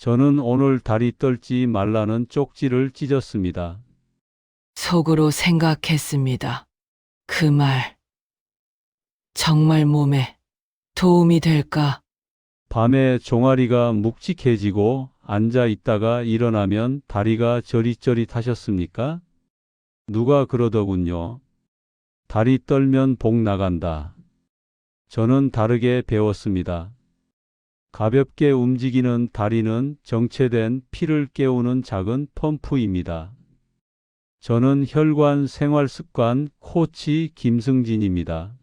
저는 오늘 다리 떨지 말라는 쪽지를 찢었습니다. 속으로 생각했습니다. 그 말. 정말 몸에 도움이 될까? 밤에 종아리가 묵직해지고 앉아 있다가 일어나면 다리가 저릿저릿하셨습니까? 누가 그러더군요. 다리 떨면 복 나간다. 저는 다르게 배웠습니다. 가볍게 움직이는 다리는 정체된 피를 깨우는 작은 펌프입니다. 저는 혈관 생활 습관 코치 김승진입니다.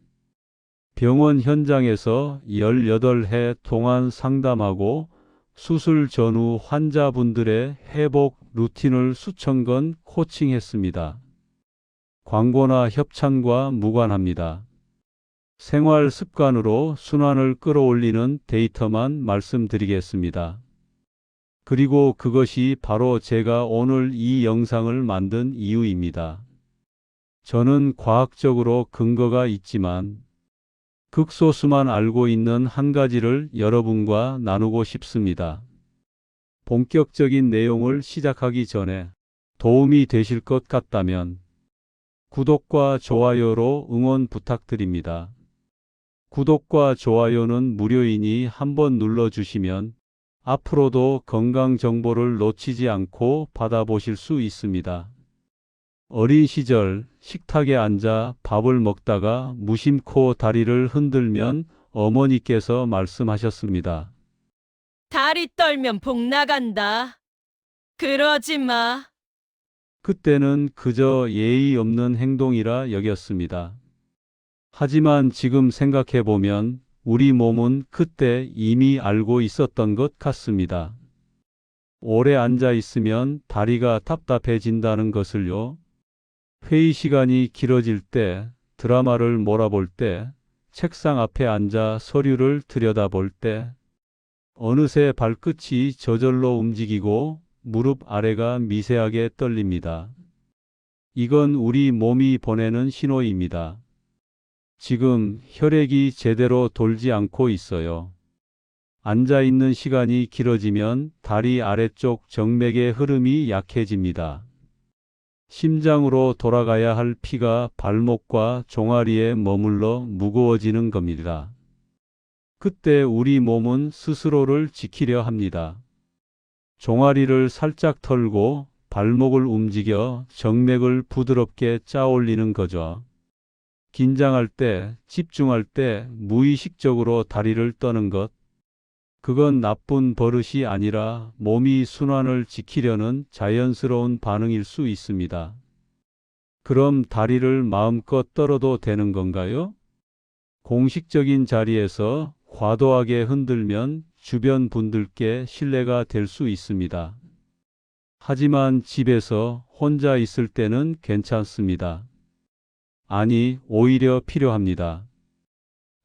병원 현장에서 18해 동안 상담하고 수술 전후 환자분들의 회복 루틴을 수천 건 코칭했습니다. 광고나 협찬과 무관합니다. 생활 습관으로 순환을 끌어올리는 데이터만 말씀드리겠습니다. 그리고 그것이 바로 제가 오늘 이 영상을 만든 이유입니다. 저는 과학적으로 근거가 있지만 극소수만 알고 있는 한 가지를 여러분과 나누고 싶습니다. 본격적인 내용을 시작하기 전에 도움이 되실 것 같다면 구독과 좋아요로 응원 부탁드립니다. 구독과 좋아요는 무료이니 한번 눌러주시면 앞으로도 건강 정보를 놓치지 않고 받아보실 수 있습니다. 어린 시절 식탁에 앉아 밥을 먹다가 무심코 다리를 흔들면 어머니께서 말씀하셨습니다. 다리 떨면 복 나간다. 그러지 마. 그때는 그저 예의 없는 행동이라 여겼습니다. 하지만 지금 생각해보면 우리 몸은 그때 이미 알고 있었던 것 같습니다. 오래 앉아 있으면 다리가 답답해진다는 것을요. 회의 시간이 길어질 때, 드라마를 몰아볼 때, 책상 앞에 앉아 서류를 들여다볼 때, 어느새 발끝이 저절로 움직이고 무릎 아래가 미세하게 떨립니다. 이건 우리 몸이 보내는 신호입니다. 지금 혈액이 제대로 돌지 않고 있어요. 앉아 있는 시간이 길어지면 다리 아래쪽 정맥의 흐름이 약해집니다. 심장으로 돌아가야 할 피가 발목과 종아리에 머물러 무거워지는 겁니다. 그때 우리 몸은 스스로를 지키려 합니다. 종아리를 살짝 털고 발목을 움직여 정맥을 부드럽게 짜올리는 거죠. 긴장할 때, 집중할 때 무의식적으로 다리를 떠는 것. 그건 나쁜 버릇이 아니라 몸이 순환을 지키려는 자연스러운 반응일 수 있습니다. 그럼 다리를 마음껏 떨어도 되는 건가요? 공식적인 자리에서 과도하게 흔들면 주변 분들께 신뢰가 될 수 있습니다. 하지만 집에서 혼자 있을 때는 괜찮습니다. 아니, 오히려 필요합니다.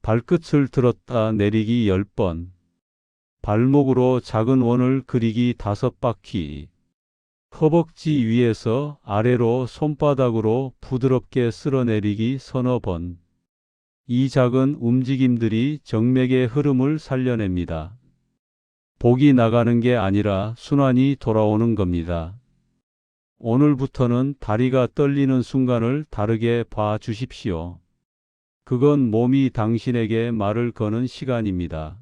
발끝을 들었다 내리기 10번. 발목으로 작은 원을 그리기 다섯 바퀴. 허벅지 위에서 아래로 손바닥으로 부드럽게 쓸어내리기 서너 번. 이 작은 움직임들이 정맥의 흐름을 살려냅니다. 복이 나가는 게 아니라 순환이 돌아오는 겁니다. 오늘부터는 다리가 떨리는 순간을 다르게 봐 주십시오. 그건 몸이 당신에게 말을 거는 시간입니다.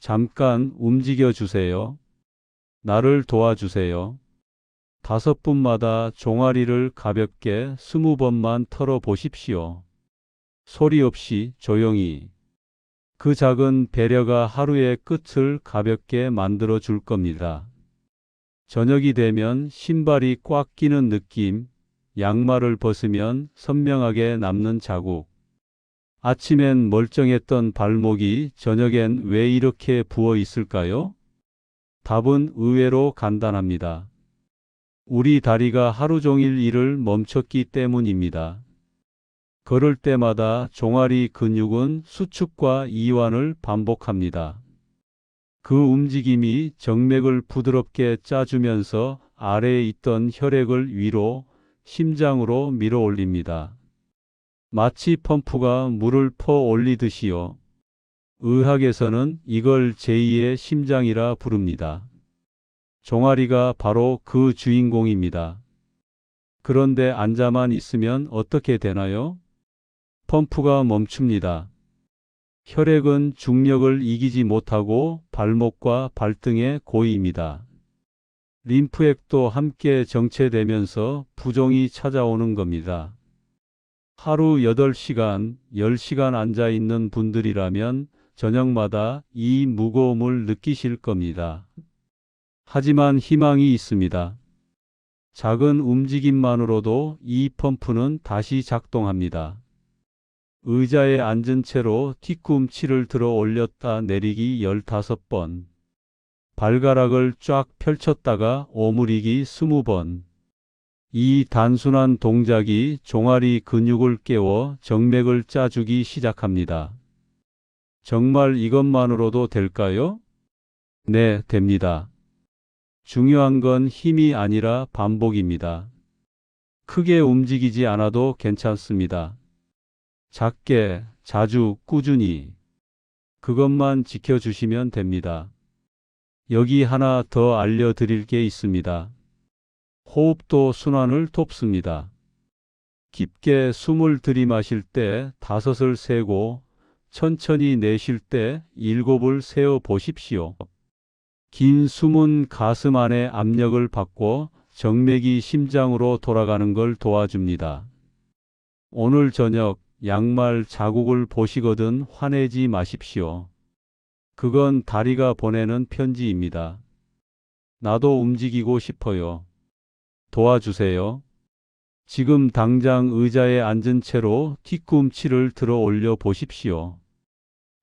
잠깐 움직여 주세요. 나를 도와주세요. 다섯 분마다 종아리를 가볍게 스무 번만 털어 보십시오. 소리 없이 조용히. 그 작은 배려가 하루의 끝을 가볍게 만들어 줄 겁니다. 저녁이 되면 신발이 꽉 끼는 느낌, 양말을 벗으면 선명하게 남는 자국. 아침엔 멀쩡했던 발목이 저녁엔 왜 이렇게 부어 있을까요? 답은 의외로 간단합니다. 우리 다리가 하루 종일 일을 멈췄기 때문입니다. 걸을 때마다 종아리 근육은 수축과 이완을 반복합니다. 그 움직임이 정맥을 부드럽게 짜주면서 아래에 있던 혈액을 위로, 심장으로 밀어 올립니다. 마치 펌프가 물을 퍼 올리듯이요. 의학에서는 이걸 제2의 심장이라 부릅니다. 종아리가 바로 그 주인공입니다. 그런데 앉아만 있으면 어떻게 되나요? 펌프가 멈춥니다. 혈액은 중력을 이기지 못하고 발목과 발등에 고입니다. 림프액도 함께 정체되면서 부종이 찾아오는 겁니다. 하루 8시간, 10시간 앉아 있는 분들이라면 저녁마다 이 무거움을 느끼실 겁니다. 하지만 희망이 있습니다. 작은 움직임만으로도 이 펌프는 다시 작동합니다. 의자에 앉은 채로 뒤꿈치를 들어 올렸다 내리기 15번. 발가락을 쫙 펼쳤다가 오므리기 20번. 이 단순한 동작이 종아리 근육을 깨워 정맥을 짜주기 시작합니다. 정말 이것만으로도 될까요? 네, 됩니다. 중요한 건 힘이 아니라 반복입니다. 크게 움직이지 않아도 괜찮습니다. 작게, 자주, 꾸준히. 그것만 지켜주시면 됩니다. 여기 하나 더 알려드릴 게 있습니다. 호흡도 순환을 돕습니다. 깊게 숨을 들이마실 때 다섯을 세고 천천히 내쉴 때 일곱을 세어 보십시오. 긴 숨은 가슴 안에 압력을 받고 정맥이 심장으로 돌아가는 걸 도와줍니다. 오늘 저녁 양말 자국을 보시거든 화내지 마십시오. 그건 다리가 보내는 편지입니다. 나도 움직이고 싶어요. 도와주세요. 지금 당장 의자에 앉은 채로 뒤꿈치를 들어 올려 보십시오.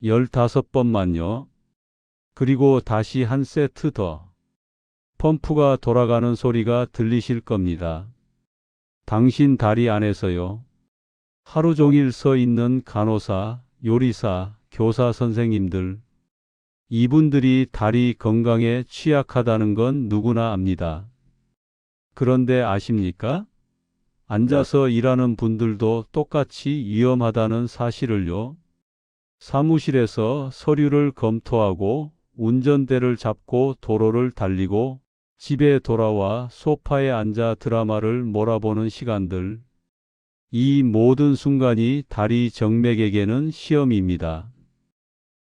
15번만요. 그리고 다시 한 세트 더. 펌프가 돌아가는 소리가 들리실 겁니다. 당신 다리 안에서요. 하루 종일 서 있는 간호사, 요리사, 교사 선생님들. 이분들이 다리 건강에 취약하다는 건 누구나 압니다. 그런데 아십니까? 앉아서 일하는 분들도 똑같이 위험하다는 사실을요. 사무실에서 서류를 검토하고 운전대를 잡고 도로를 달리고 집에 돌아와 소파에 앉아 드라마를 몰아보는 시간들. 이 모든 순간이 다리 정맥에게는 시험입니다.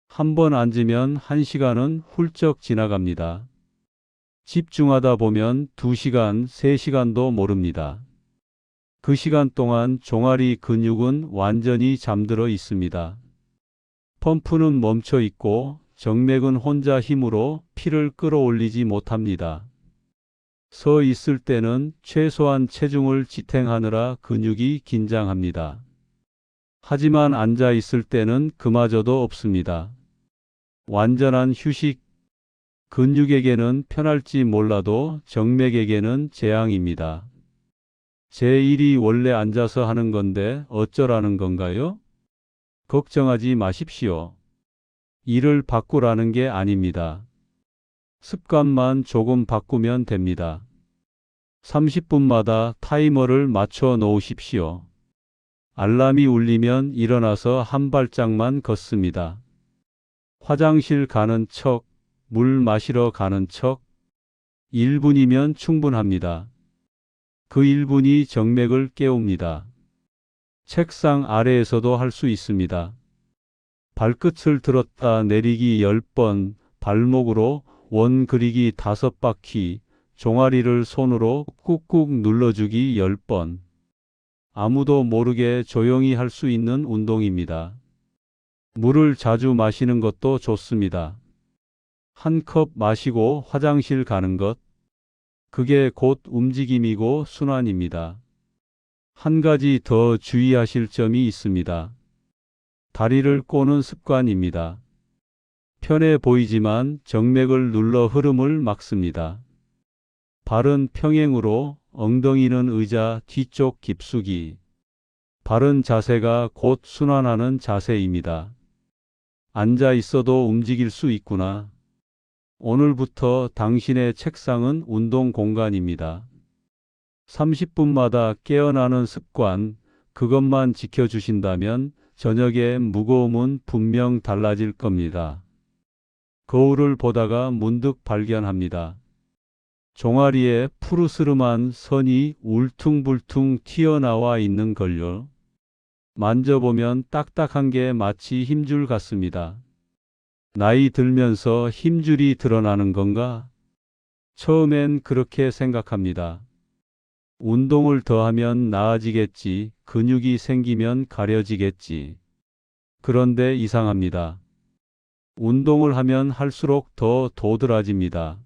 한 번 앉으면 한 시간은 훌쩍 지나갑니다. 집중하다 보면 두 시간, 세 시간도 모릅니다. 그 시간 동안 종아리 근육은 완전히 잠들어 있습니다. 펌프는 멈춰 있고 정맥은 혼자 힘으로 피를 끌어올리지 못합니다. 서 있을 때는 최소한 체중을 지탱하느라 근육이 긴장합니다. 하지만 앉아 있을 때는 그마저도 없습니다. 완전한 휴식. 근육에게는 편할지 몰라도 정맥에게는 재앙입니다. 제 일이 원래 앉아서 하는 건데 어쩌라는 건가요? 걱정하지 마십시오. 일을 바꾸라는 게 아닙니다. 습관만 조금 바꾸면 됩니다. 30분마다 타이머를 맞춰 놓으십시오. 알람이 울리면 일어나서 한 발짝만 걷습니다. 화장실 가는 척, 물 마시러 가는 척, 1분이면 충분합니다. 그 1분이 정맥을 깨웁니다. 책상 아래에서도 할 수 있습니다. 발끝을 들었다 내리기 10번, 발목으로 원 그리기 5바퀴, 종아리를 손으로 꾹꾹 눌러주기 10번. 아무도 모르게 조용히 할 수 있는 운동입니다. 물을 자주 마시는 것도 좋습니다. 한 컵 마시고 화장실 가는 것. 그게 곧 움직임이고 순환입니다. 한 가지 더 주의하실 점이 있습니다. 다리를 꼬는 습관입니다. 편해 보이지만 정맥을 눌러 흐름을 막습니다. 발은 평행으로 엉덩이는 의자 뒤쪽 깊숙이. 바른 자세가 곧 순환하는 자세입니다. 앉아 있어도 움직일 수 있구나. 오늘부터 당신의 책상은 운동 공간입니다. 30분마다 깨어나는 습관, 그것만 지켜주신다면 저녁의 무거움은 분명 달라질 겁니다. 거울을 보다가 문득 발견합니다. 종아리에 푸르스름한 선이 울퉁불퉁 튀어나와 있는 걸요. 만져보면 딱딱한 게 마치 힘줄 같습니다. 나이 들면서 힘줄이 드러나는 건가? 처음엔 그렇게 생각합니다. 운동을 더하면 나아지겠지, 근육이 생기면 가려지겠지. 그런데 이상합니다. 운동을 하면 할수록 더 도드라집니다.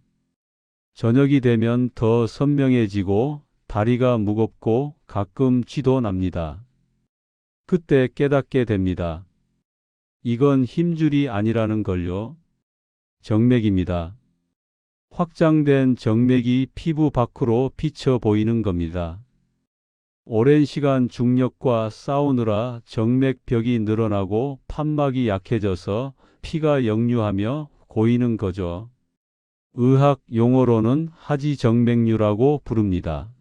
저녁이 되면 더 선명해지고 다리가 무겁고 가끔 쥐도 납니다. 그때 깨닫게 됩니다. 이건 힘줄이 아니라는 걸요. 정맥입니다. 확장된 정맥이 피부 밖으로 비쳐 보이는 겁니다. 오랜 시간 중력과 싸우느라 정맥벽이 늘어나고 판막이 약해져서 피가 역류하며 고이는 거죠. 의학 용어로는 하지정맥류라고 부릅니다.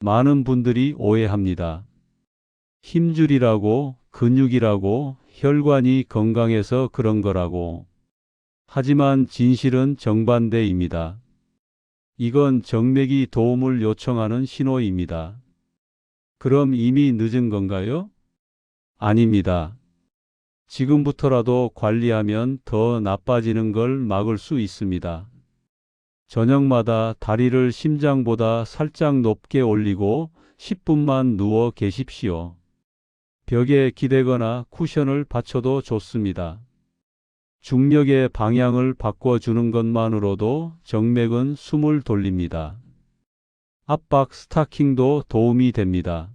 많은 분들이 오해합니다. 힘줄이라고 근육이라고 혈관이 건강해서 그런 거라고. 하지만 진실은 정반대입니다. 이건 정맥이 도움을 요청하는 신호입니다. 그럼 이미 늦은 건가요? 아닙니다. 지금부터라도 관리하면 더 나빠지는 걸 막을 수 있습니다. 저녁마다 다리를 심장보다 살짝 높게 올리고 10분만 누워 계십시오. 벽에 기대거나 쿠션을 받쳐도 좋습니다. 중력의 방향을 바꿔주는 것만으로도 정맥은 숨을 돌립니다. 압박 스타킹도 도움이 됩니다.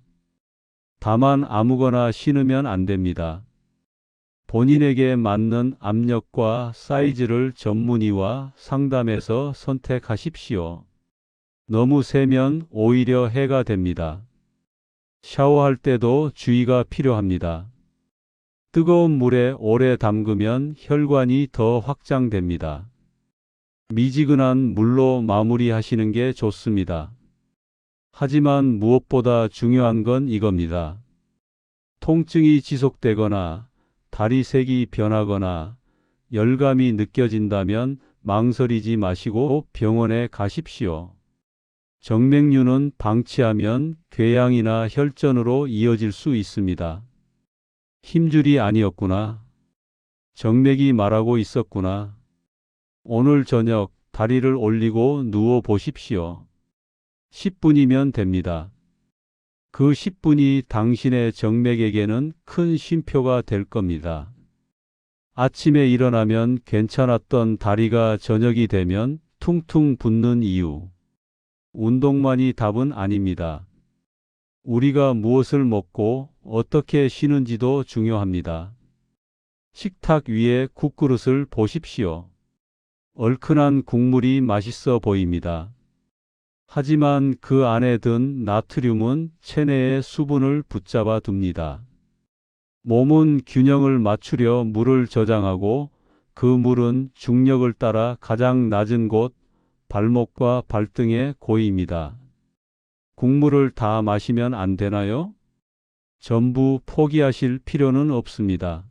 다만 아무거나 신으면 안 됩니다. 본인에게 맞는 압력과 사이즈를 전문의와 상담해서 선택하십시오. 너무 세면 오히려 해가 됩니다. 샤워할 때도 주의가 필요합니다. 뜨거운 물에 오래 담그면 혈관이 더 확장됩니다. 미지근한 물로 마무리하시는 게 좋습니다. 하지만 무엇보다 중요한 건 이겁니다. 통증이 지속되거나 다리 색이 변하거나 열감이 느껴진다면 망설이지 마시고 병원에 가십시오. 정맥류는 방치하면 궤양이나 혈전으로 이어질 수 있습니다. 힘줄이 아니었구나. 정맥이 말하고 있었구나. 오늘 저녁 다리를 올리고 누워 보십시오. 10분이면 됩니다. 그 10분이 당신의 정맥에게는 큰 쉼표가 될 겁니다. 아침에 일어나면 괜찮았던 다리가 저녁이 되면 퉁퉁 붓는 이유. 운동만이 답은 아닙니다. 우리가 무엇을 먹고 어떻게 쉬는지도 중요합니다. 식탁 위에 국그릇을 보십시오. 얼큰한 국물이 맛있어 보입니다. 하지만 그 안에 든 나트륨은 체내의 수분을 붙잡아 둡니다. 몸은 균형을 맞추려 물을 저장하고 그 물은 중력을 따라 가장 낮은 곳 발목과 발등에 고입니다. 국물을 다 마시면 안 되나요? 전부 포기하실 필요는 없습니다.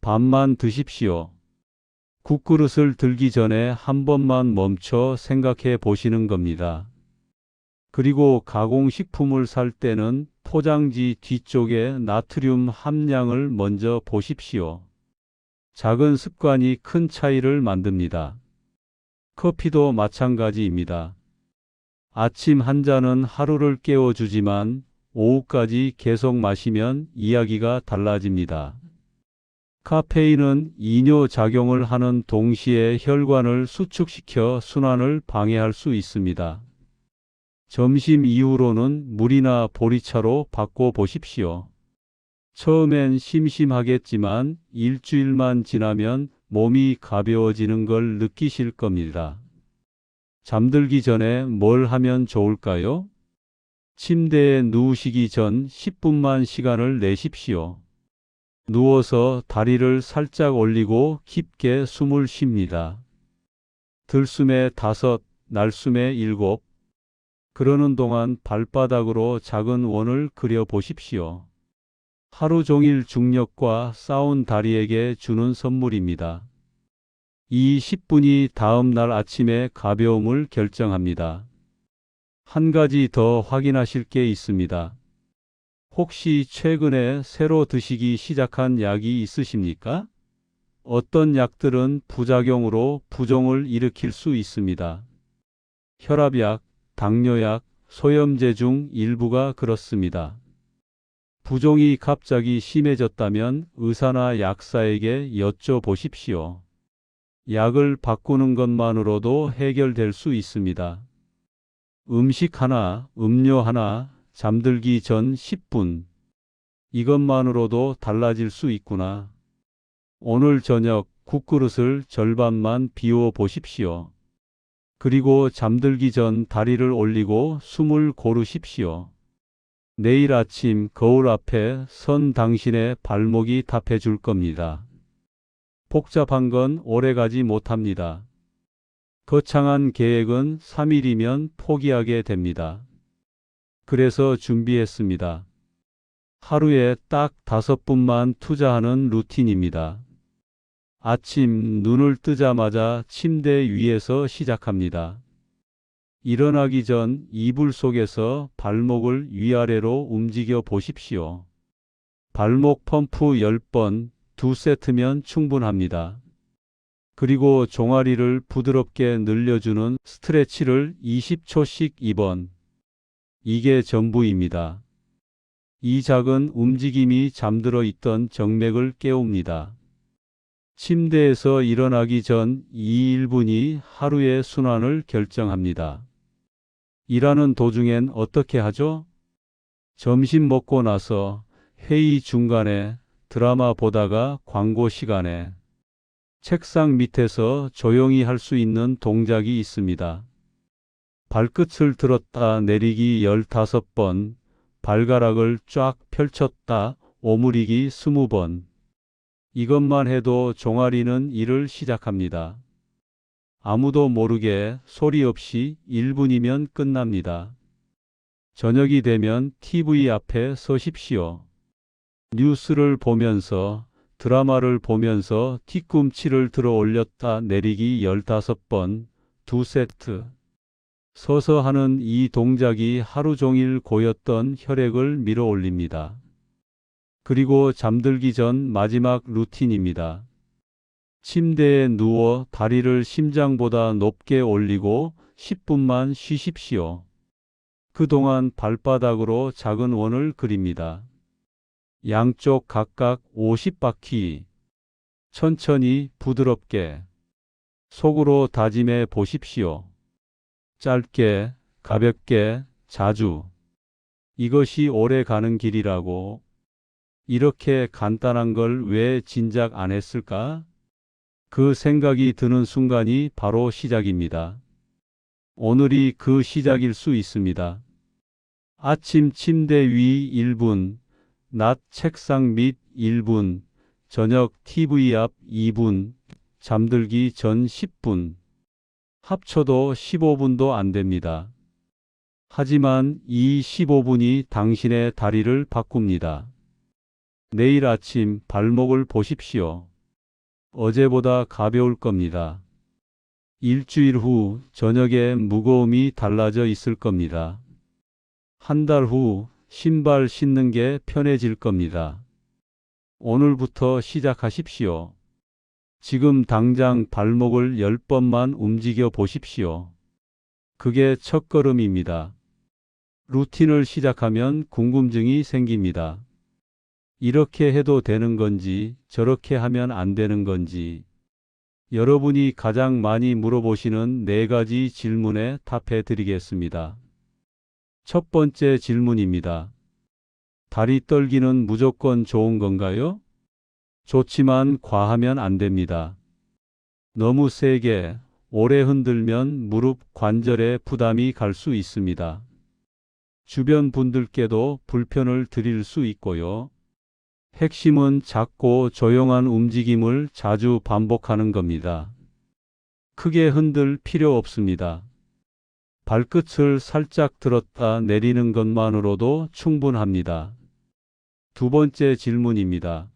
반만 드십시오. 국그릇을 들기 전에 한 번만 멈춰 생각해 보시는 겁니다. 그리고 가공식품을 살 때는 포장지 뒤쪽에 나트륨 함량을 먼저 보십시오. 작은 습관이 큰 차이를 만듭니다. 커피도 마찬가지입니다. 아침 한 잔은 하루를 깨워주지만 오후까지 계속 마시면 이야기가 달라집니다. 카페인은 이뇨 작용을 하는 동시에 혈관을 수축시켜 순환을 방해할 수 있습니다. 점심 이후로는 물이나 보리차로 바꿔 보십시오. 처음엔 심심하겠지만 일주일만 지나면 몸이 가벼워지는 걸 느끼실 겁니다. 잠들기 전에 뭘 하면 좋을까요? 침대에 누우시기 전 10분만 시간을 내십시오. 누워서 다리를 살짝 올리고 깊게 숨을 쉽니다. 들숨에 다섯, 날숨에 일곱. 그러는 동안 발바닥으로 작은 원을 그려 보십시오. 하루 종일 중력과 싸운 다리에게 주는 선물입니다. 이 10분이 다음 날 아침의 가벼움을 결정합니다. 한 가지 더 확인하실 게 있습니다. 혹시 최근에 새로 드시기 시작한 약이 있으십니까? 어떤 약들은 부작용으로 부종을 일으킬 수 있습니다. 혈압약, 당뇨약, 소염제 중 일부가 그렇습니다. 부종이 갑자기 심해졌다면 의사나 약사에게 여쭤보십시오. 약을 바꾸는 것만으로도 해결될 수 있습니다. 음식 하나, 음료 하나, 잠들기 전 10분. 이것만으로도 달라질 수 있구나. 오늘 저녁 국그릇을 절반만 비워 보십시오. 그리고 잠들기 전 다리를 올리고 숨을 고르십시오. 내일 아침 거울 앞에 선 당신의 발목이 답해 줄 겁니다. 복잡한 건 오래 가지 못합니다. 거창한 계획은 3일이면 포기하게 됩니다. 그래서 준비했습니다. 하루에 딱 다섯 분만 투자하는 루틴입니다. 아침 눈을 뜨자마자 침대 위에서 시작합니다. 일어나기 전 이불 속에서 발목을 위아래로 움직여 보십시오. 발목 펌프 10번, 두 세트면 충분합니다. 그리고 종아리를 부드럽게 늘려주는 스트레치를 20초씩 2번. 이게 전부입니다. 이 작은 움직임이 잠들어 있던 정맥을 깨웁니다. 침대에서 일어나기 전 이 1분이 하루의 순환을 결정합니다. 일하는 도중엔 어떻게 하죠? 점심 먹고 나서 회의 중간에 드라마 보다가 광고 시간에 책상 밑에서 조용히 할 수 있는 동작이 있습니다. 발끝을 들었다 내리기 15번, 발가락을 쫙 펼쳤다 오므리기 20번. 이것만 해도 종아리는 일을 시작합니다. 아무도 모르게 소리 없이 1분이면 끝납니다. 저녁이 되면 TV 앞에 서십시오. 뉴스를 보면서 드라마를 보면서 뒤꿈치를 들어 올렸다 내리기 15번, 두 세트. 서서 하는 이 동작이 하루 종일 고였던 혈액을 밀어 올립니다. 그리고 잠들기 전 마지막 루틴입니다. 침대에 누워 다리를 심장보다 높게 올리고 10분만 쉬십시오. 그동안 발바닥으로 작은 원을 그립니다. 양쪽 각각 50바퀴. 천천히 부드럽게 속으로 다짐해 보십시오. 짧게, 가볍게, 자주. 이것이 오래 가는 길이라고. 이렇게 간단한 걸 왜 진작 안 했을까? 그 생각이 드는 순간이 바로 시작입니다. 오늘이 그 시작일 수 있습니다. 아침 침대 위 1분, 낮 책상 밑 1분, 저녁 TV 앞 2분, 잠들기 전 10분. 합쳐도 15분도 안 됩니다. 하지만 이 15분이 당신의 다리를 바꿉니다. 내일 아침 발목을 보십시오. 어제보다 가벼울 겁니다. 일주일 후 저녁에 무거움이 달라져 있을 겁니다. 한 달 후 신발 신는 게 편해질 겁니다. 오늘부터 시작하십시오. 지금 당장 발목을 10번만 움직여 보십시오. 그게 첫걸음입니다. 루틴을 시작하면 궁금증이 생깁니다. 이렇게 해도 되는 건지, 저렇게 하면 안 되는 건지, 여러분이 가장 많이 물어보시는 네 가지 질문에 답해 드리겠습니다. 첫 번째 질문입니다. 다리 떨기는 무조건 좋은 건가요? 좋지만 과하면 안 됩니다. 너무 세게, 오래 흔들면 무릎 관절에 부담이 갈 수 있습니다. 주변 분들께도 불편을 드릴 수 있고요. 핵심은 작고 조용한 움직임을 자주 반복하는 겁니다. 크게 흔들 필요 없습니다. 발끝을 살짝 들었다 내리는 것만으로도 충분합니다. 두 번째 질문입니다.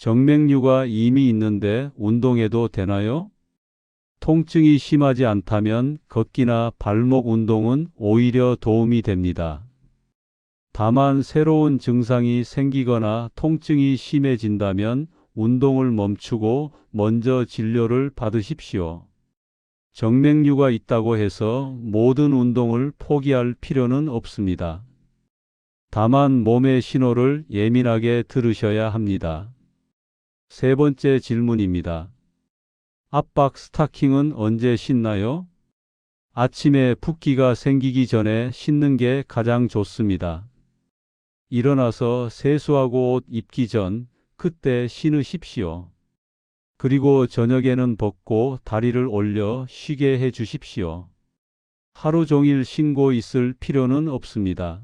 정맥류가 이미 있는데 운동해도 되나요? 통증이 심하지 않다면 걷기나 발목 운동은 오히려 도움이 됩니다. 다만 새로운 증상이 생기거나 통증이 심해진다면 운동을 멈추고 먼저 진료를 받으십시오. 정맥류가 있다고 해서 모든 운동을 포기할 필요는 없습니다. 다만 몸의 신호를 예민하게 들으셔야 합니다. 세 번째 질문입니다. 압박 스타킹은 언제 신나요? 아침에 붓기가 생기기 전에 신는 게 가장 좋습니다. 일어나서 세수하고 옷 입기 전 그때 신으십시오. 그리고 저녁에는 벗고 다리를 올려 쉬게 해 주십시오. 하루 종일 신고 있을 필요는 없습니다.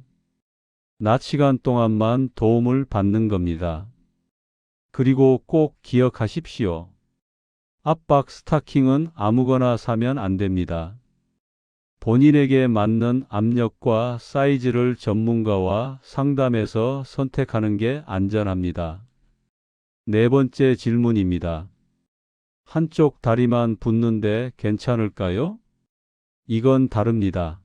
낮 시간 동안만 도움을 받는 겁니다. 그리고 꼭 기억하십시오. 압박 스타킹은 아무거나 사면 안 됩니다. 본인에게 맞는 압력과 사이즈를 전문가와 상담해서 선택하는 게 안전합니다. 네 번째 질문입니다. 한쪽 다리만 붓는데 괜찮을까요? 이건 다릅니다.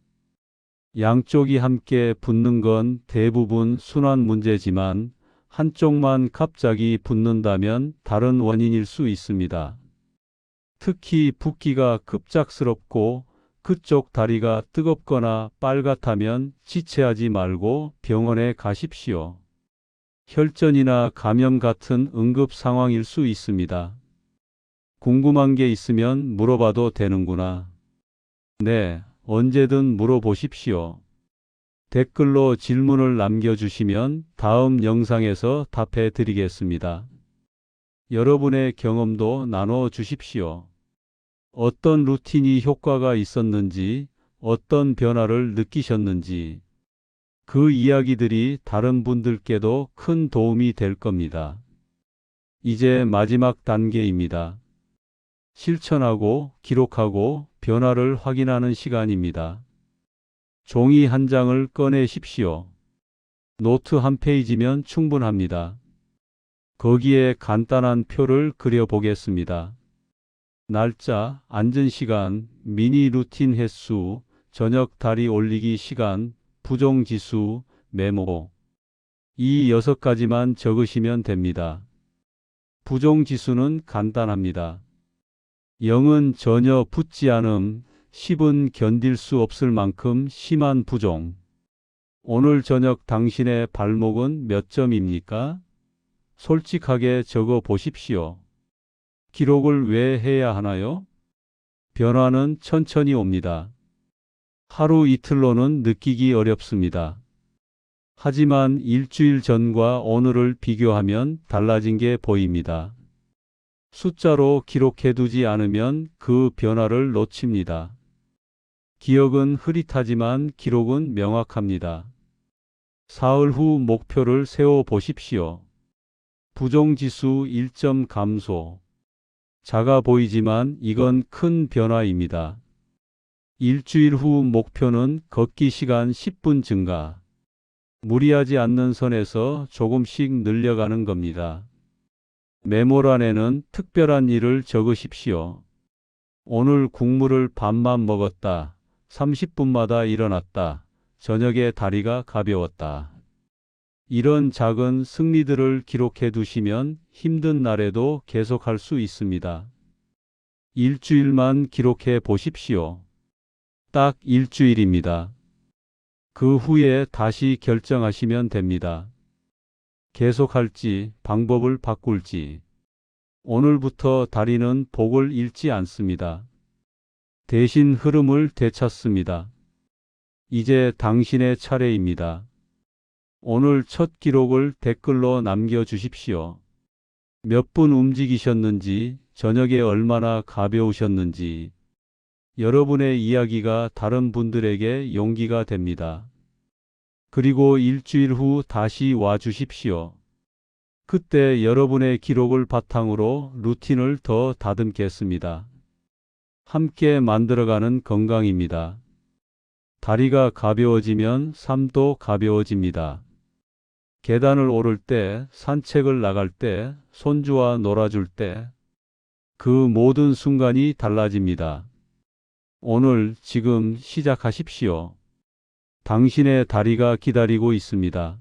양쪽이 함께 붓는 건 대부분 순환 문제지만 한쪽만 갑자기 붓는다면 다른 원인일 수 있습니다. 특히 붓기가 급작스럽고 그쪽 다리가 뜨겁거나 빨갛다면 지체하지 말고 병원에 가십시오. 혈전이나 감염 같은 응급 상황일 수 있습니다. 궁금한 게 있으면 물어봐도 되는구나. 네, 언제든 물어보십시오. 댓글로 질문을 남겨주시면 다음 영상에서 답해 드리겠습니다. 여러분의 경험도 나눠 주십시오. 어떤 루틴이 효과가 있었는지, 어떤 변화를 느끼셨는지, 그 이야기들이 다른 분들께도 큰 도움이 될 겁니다. 이제 마지막 단계입니다. 실천하고 기록하고 변화를 확인하는 시간입니다. 종이 한 장을 꺼내십시오. 노트 한 페이지면 충분합니다. 거기에 간단한 표를 그려 보겠습니다. 날짜, 앉은 시간, 미니 루틴 횟수, 저녁 다리 올리기 시간, 부종 지수, 메모. 이 여섯 가지만 적으시면 됩니다. 부종 지수는 간단합니다. 0은 전혀 붙지 않음, 10은 견딜 수 없을 만큼 심한 부종. 오늘 저녁 당신의 발목은 몇 점입니까? 솔직하게 적어 보십시오. 기록을 왜 해야 하나요? 변화는 천천히 옵니다. 하루 이틀로는 느끼기 어렵습니다. 하지만 일주일 전과 오늘을 비교하면 달라진 게 보입니다. 숫자로 기록해 두지 않으면 그 변화를 놓칩니다. 기억은 흐릿하지만 기록은 명확합니다. 사흘 후 목표를 세워 보십시오. 부종지수 1점 감소. 작아 보이지만 이건 큰 변화입니다. 일주일 후 목표는 걷기 시간 10분 증가. 무리하지 않는 선에서 조금씩 늘려가는 겁니다. 메모란에는 특별한 일을 적으십시오. 오늘 국물을 반만 먹었다. 30분마다 일어났다. 저녁에 다리가 가벼웠다. 이런 작은 승리들을 기록해 두시면 힘든 날에도 계속할 수 있습니다. 일주일만 기록해 보십시오. 딱 일주일입니다. 그 후에 다시 결정하시면 됩니다. 계속할지 방법을 바꿀지. 오늘부터 다리는 복을 잃지 않습니다. 대신 흐름을 되찾습니다. 이제 당신의 차례입니다. 오늘 첫 기록을 댓글로 남겨주십시오. 몇 분 움직이셨는지, 저녁에 얼마나 가벼우셨는지, 여러분의 이야기가 다른 분들에게 용기가 됩니다. 그리고 일주일 후 다시 와 주십시오. 그때 여러분의 기록을 바탕으로 루틴을 더 다듬겠습니다. 함께 만들어가는 건강입니다. 다리가 가벼워지면 삶도 가벼워집니다. 계단을 오를 때, 산책을 나갈 때, 손주와 놀아줄 때, 그 모든 순간이 달라집니다. 오늘, 지금 시작하십시오. 당신의 다리가 기다리고 있습니다.